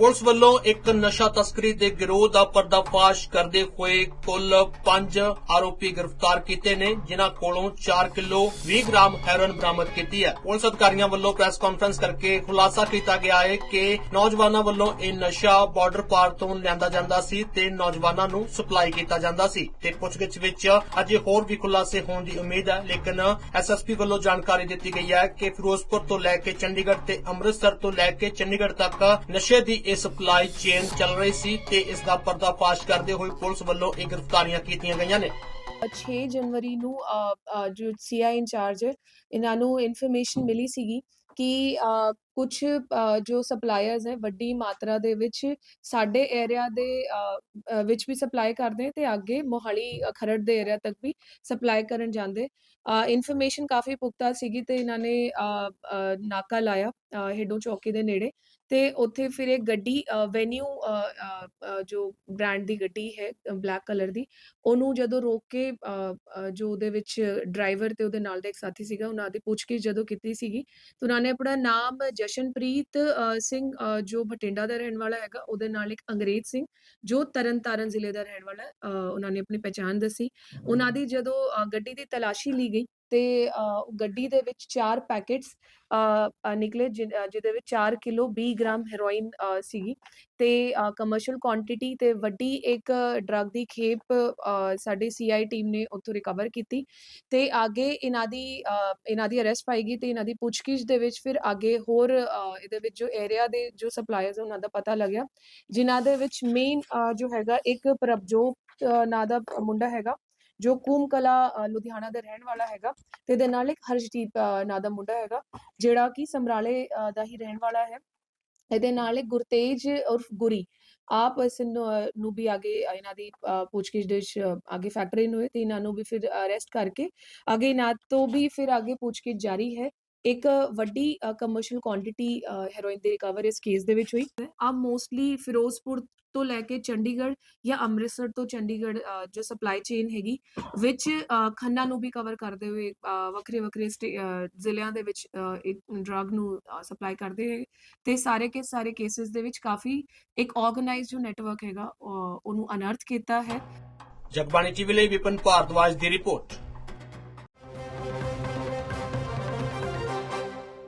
Police ਵੱਲੋਂ ਇੱਕ ਨਸ਼ਾ ਤਸਕਰੀ ਦੇ ਗਿਰੋਹ ਦਾ ਪਰਦਾਫਾਸ਼ ਕਰਦੇ ਹੋਏ ਕੁੱਲ 5 ਆਰੋਪੀ ਗ੍ਰਿਫਤਾਰ ਕੀਤੇ ਨੇ, ਜਿਨ੍ਹਾਂ ਕੋਲੋਂ 4 ਕਿਲੋ 20 ਗ੍ਰਾਮ ਹੈਰੋਇਨ ਬਰਾਮਦ ਕੀਤੀ ਹੈ। ਪੁਲਿਸ ਅਧਿਕਾਰੀਆਂ ਵੱਲੋਂ ਪ੍ਰੈਸ ਕਾਨਫਰੰਸ ਕਰਕੇ ਖੁਲਾਸਾ ਕੀਤਾ ਗਿਆ ਹੈ ਕਿ ਨੌਜਵਾਨਾਂ ਵੱਲੋਂ ਇਹ ਨਸ਼ਾ ਬਾਰਡਰ ਪਾਰ ਤੋਂ ਲਿਆਂਦਾ ਜਾਂਦਾ ਸੀ ਤੇ ਨੌਜਵਾਨਾਂ ਨੂੰ ਸਪਲਾਈ ਕੀਤਾ ਜਾਂਦਾ ਸੀ। ਤੇ ਪੁੱਛਗਿੱਛ ਵਿੱਚ ਅਜੇ ਹੋਰ ਵੀ ਖੁਲਾਸੇ ਹੋਣ ਦੀ ਉਮੀਦ ਹੈ, ਲੇਕਿਨ ਐਸਐਸਪੀ ਵੱਲੋਂ ਜਾਣਕਾਰੀ ਦਿੱਤੀ ਗਈ ਹੈ ਕਿ ਫਿਰੋਜ਼ਪੁਰ ਤੋਂ ਲੈ ਕੇ ਚੰਡੀਗੜ੍ਹ ਤੇ ਅੰਮ੍ਰਿਤਸਰ ਤੋਂ ਲੈ ਕੇ ਚੰਡੀਗੜ੍ਹ ਤੱਕ ਨਸ਼ੇ ਦੀ ਇਹ ਸਪਲਾਈ ਚੇਨ ਚੱਲ ਰਹੀ ਸੀ ਤੇ ਇਸ ਦਾ ਪਰਦਾਫਾਸ਼ ਕਰਦੇ ਹੋਏ ਪੁਲਿਸ ਵੱਲੋਂ ਇਹ ਗ੍ਰਿਫਤਾਰੀਆਂ ਕੀਤੀਆਂ ਗਈਆਂ ਨੇ। 6 ਜਨਵਰੀ ਨੂੰ ਅ, ਅ, ਜੋ ਸੀਆਈ ਇੰਚਾਰਜ ਇਹਨਾਂ ਨੂੰ ਇਨਫੋਰਮੇਸ਼ਨ ਮਿਲੀ ਸੀਗੀ ਕਿ ਕੁਝ ਜੋ ਸਪਲਾਇਰਸ ਹੈ, ਵੱਡੀ ਮਾਤਰਾ ਦੇ ਵਿੱਚ ਸਾਡੇ ਏਰੀਆ ਦੇ ਵਿੱਚ ਵੀ ਸਪਲਾਈ ਕਰਦੇ ਹੈ ਤੇ ਅੱਗੇ ਮੋਹਾਲੀ ਖਰੜ ਦੇ ਏਰੀਆ ਤੱਕ ਵੀ ਸਪਲਾਈ ਕਰਨ ਜਾਂਦੇ। ਇਨਫੋਰਮੇਸ਼ਨ ਕਾਫੀ ਪੁਖਤਾ ਸੀਗੀ ਤੇ ਇਹਨਾਂ ਨੇ ਨਾਕਾ ਲਾਇਆ ਹੇਡੋ ਚੌਕੀ ਦੇ ਨੇੜੇ। ਤੇ ਉੱਥੇ ਫਿਰ ਇੱਕ ਗੱਡੀ ਵੈਨਿਊ ਜੋ ਬ੍ਰਾਂਡ ਦੀ ਗੱਡੀ ਹੈ ਬਲੈਕ ਕਲਰ ਦੀ, ਉਹਨੂੰ ਜਦੋਂ ਰੋਕ ਕੇ ਜੋ ਉਹਦੇ ਵਿੱਚ ਡਰਾਈਵਰ ਤੇ ਉਹਦੇ ਨਾਲ ਦਾ ਇੱਕ ਸਾਥੀ ਸੀਗਾ, ਉਹਨਾਂ ਦੀ ਪੁੱਛਗਿੱਛ ਜਦੋਂ ਕੀਤੀ ਸੀਗੀ, ਤਾਂ ਉਹਨਾਂ ਨੇ ਆਪਣਾ ਨਾਮ ਜਸ਼ਨਪ੍ਰੀਤ ਸਿੰਘ ਜੋ ਬਠਿੰਡਾ ਦਾ ਰਹਿਣ ਵਾਲਾ ਹੈਗਾ ਉਹਦੇ ਨਾਲ ਇੱਕ ਅੰਗਰੇਜ਼ ਸਿੰਘ ਜੋ ਤਰਨਤਾਰਨ ਜ਼ਿਲ੍ਹੇ ਦਾ ਰਹਿਣ ਵਾਲਾ ਉਹਨਾਂ ਨੇ ਆਪਣੀ ਪਛਾਣ ਦੱਸੀ। ਉਹਨਾਂ ਦੀ ਜਦੋਂ ਗੱਡੀ ਦੀ ਤਲਾਸ਼ੀ ਲਈ ਗਈ ਤੇ ਗੱਡੀ ਦੇ ਵਿੱਚ ਚਾਰ ਪੈਕੇਟਸ ਨਿਕਲੇ ਜਿਹ- ਜਿਹਦੇ ਵਿੱਚ 4 ਕਿਲੋ 20 ਗ੍ਰਾਮ ਹੈਰੋਇਨ ਸੀਗੀ। ਤੇ ਕਮਰਸ਼ੀਅਲ ਕੁਆਂਟੀਟੀ ਤੇ ਵੱਡੀ ਇੱਕ ਡਰੱਗ ਦੀ ਖੇਪ ਅ, ਸਾਡੀ ਸੀਆਈ ਟੀਮ ਨੇ ਉੱਥੋਂ ਰਿਕਵਰ ਕੀਤੀ। ਤੇ ਅੱਗੇ ਇਹਨਾਂ ਦੀ ਇਹਨਾਂ ਦੀ ਅਰੈਸਟ ਪਾਈ ਗਈ ਤੇ ਇਹਨਾਂ ਦੀ ਪੁੱਛਗਿੱਛ ਦੇ ਵਿੱਚ ਫਿਰ ਅੱਗੇ ਹੋਰ ਇਹਦੇ ਵਿੱਚ ਜੋ ਏਰੀਆ ਦੇ ਜੋ ਸਪਲਾਇਰਸ ਉਹਨਾਂ ਦਾ ਪਤਾ ਲੱਗਿਆ। ਜਿਨ੍ਹਾਂ ਦੇ ਵਿੱਚ ਮੇਨ ਜੋ ਹੈਗਾ ਇੱਕ ਪ੍ਰਭਜੋਤ ਨਾਂ ਦਾ ਮੁੰਡਾ ਹੈਗਾ ਜੋ ਕੂਮ ਕਲਾ ਲੁਧਿਆਣਾ ਦਾ ਰਹਿਣ ਵਾਲਾ ਹੈਗਾ ਤੇ ਇਹਦੇ ਨਾਲ ਇੱਕ ਹਰਸ਼ਦੀਪ ਨਾਂ ਦਾ ਮੁੰਡਾ ਹੈਗਾ, ਜਿਹੜਾ ਕਿ ਸਮਰਾਲੇ ਦਾ ਹੀ ਰਹਿਣ ਵਾਲਾ ਹੈ। ਇਹਦੇ ਨਾਲ ਇੱਕ ਗੁਰਤੇਜ ਉਰਫ ਗੁਰੀ, ਆਪ ਇਸ ਨੂੰ ਵੀ ਅੱਗੇ ਇਹਨਾਂ ਦੀ ਪੁੱਛਗਿੱਛ ਦੇ ਅੱਗੇ ਫੈਕਟਰ ਇਨ ਤੇ ਇਹਨਾਂ ਨੂੰ ਵੀ ਫਿਰ ਅਰੈਸਟ ਕਰਕੇ ਅੱਗੇ ਇਹਨਾਂ ਤੋਂ ਵੀ ਫਿਰ ਅੱਗੇ ਪੁੱਛਗਿੱਛ ਜਾਰੀ ਹੈ। ਇੱਕ ਵੱਡੀ ਕਮਰਸ਼ੀਅਲ ਕੁਆਂਟੀਟੀ ਹੈਰੋਇਨ ਦੀ ਰਿਕਵਰ ਇਸ ਕੇਸ ਦੇ ਵਿੱਚ ਹੋਈ। ਆ ਮੋਸਟਲੀ ਫਿਰੋਜ਼ਪੁਰ ਤੋਂ ਲੈ ਕੇ ਚੰਡੀਗੜ੍ਹ ਜਾਂ ਅੰਮ੍ਰਿਤਸਰ ਤੋਂ ਚੰਡੀਗੜ੍ਹ ਜੋ ਸਪਲਾਈ ਚੇਨ ਹੈਗੀ, ਵਿੱਚ ਖੰਨਾ ਨੂੰ ਵੀ ਕਵਰ ਕਰਦੇ ਹੋਏ ਵੱਖਰੇ ਵੱਖਰੇ ਜ਼ਿਲ੍ਹਿਆਂ ਦੇ ਵਿੱਚ ਡਰੱਗ ਨੂੰ ਸਪਲਾਈ ਕਰਦੇ ਹੋਏ, ਤੇ ਸਾਰੇ ਕੇ, ਸਾਰੇ ਕੇਸਿਸ ਦੇ ਵਿੱਚ ਕਾਫੀ ਇੱਕ ਆਰਗੇਨਾਈਜ਼ਡ ਜੋ ਨੈਟਵਰਕ ਹੈਗਾ ਉਹਨੂੰ ਅਨਰਥ ਕੀਤਾ ਹੈ। ਜਗਬਾਣੀ ਟੀਵੀ ਲਈ ਵਿਪਨ ਭਾਰਦਵਾਜ ਦੀ ਰਿਪੋਰਟ।